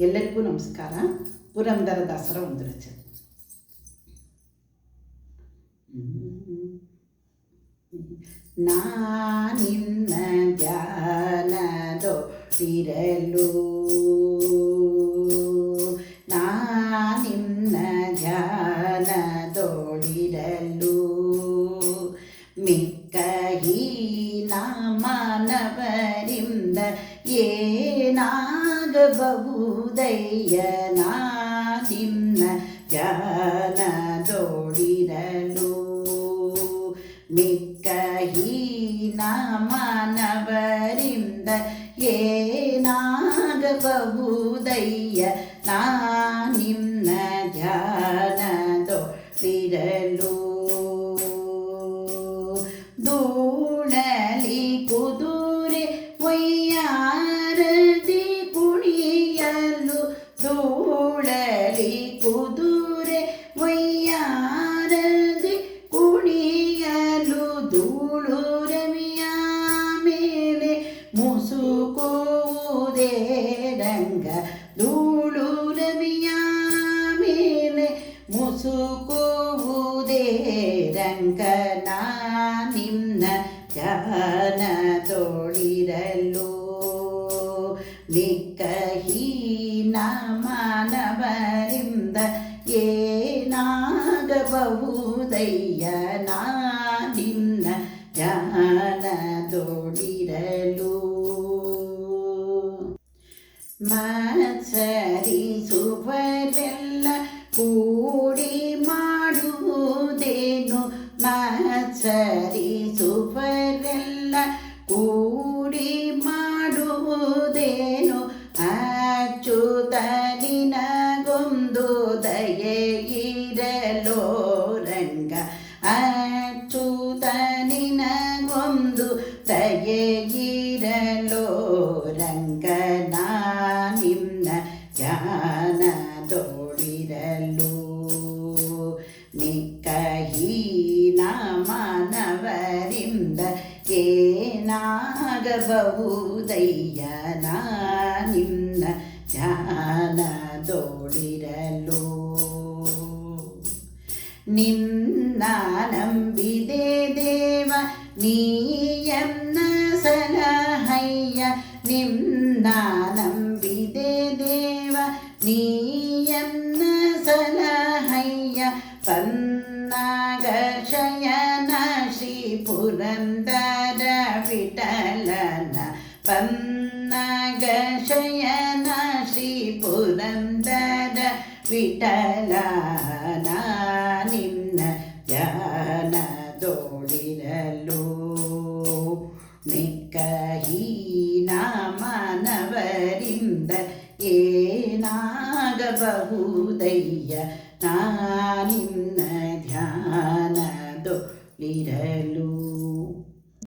ಎಲ್ಲರಿಗೂ ನಮಸ್ಕಾರ. ಪುರಂದರ ದಾಸರ ಒಂದು ರಚನೆ. ನಾನಿನ್ನ ಧ್ಯಾನದೊಡಿರಲು ನಾನಿನ್ನ ಧ್ಯಾನದೊಡಿರಲು ಮಿಕ್ಕ ಹೀನ ಮಾನವರಿಂದ ಏನಾಗಬಹುದಯ್ಯ ನಾನಿನ್ನ ಧ್ಯಾನದೊಡಿರಲು ಮಿಕ್ಕ ಹೀನ ಮಾನವರಿಂದ ಏನಾಗಬಹುದಯ್ಯ ನಾನಿನ್ನ ಧ್ಯಾನದೊಡಿರಲು ದೂಣಲಿ ರಂಗ ಧೂಳು ರವಿಯ ಮೇಲೆ ಮುಸುಕುವುದೇ ರಂಗನ ನಿನ್ನ ಧ್ಯಾನದೊಳಿರಲು ಮಿಕ್ಕ ಹೀನ ಮಾನವರಿಂದ ಏನಾಗಬಹುದಯ್ಯ ನಾ ನಿನ್ನ ಮತ್ಸರಿಸುವರೆಲ್ಲ ಕೂಡಿ ಮಾಡುವುದೇನು? ಮತ್ಸರಿಸುವರೆಲ್ಲ ಕೂಡಿ ಮಾಡುವುದೇನು? ಅಚ್ಚುತನಿನಗೊಂದು ನಿನ್ನ ನಿಕ್ಕಹೀನ ನಿಕ್ಕ ಹೀನ ಮಾನವರಿಂದ ಏನಾಗಬಹುದಯ್ಯ ನಾ ನಿನ್ನ ಧ್ಯಾನದೊಳಿರಲು ನಿನ್ನ ನಂಬಿದೆ ದೇವ ನೀಯನ್ನ ಸಲಹಯ್ಯ? ನಿನ್ನ ನೀಯನ್ನ ಸಲಹಯ್ಯ ಪನ್ನಾಗ ಶಯನ ಶ್ರೀ ಪುರಂದರ ವಿಠಲನ ಪನ್ನಾಗ ಶಯನ ಶ್ರೀ ಪುರಂದರ ವಿಠಲನ ಏನಾಗಬಹುದಯ್ಯ ನಾ ನಿನ್ನ ಧ್ಯಾನದೊಳಿರಲು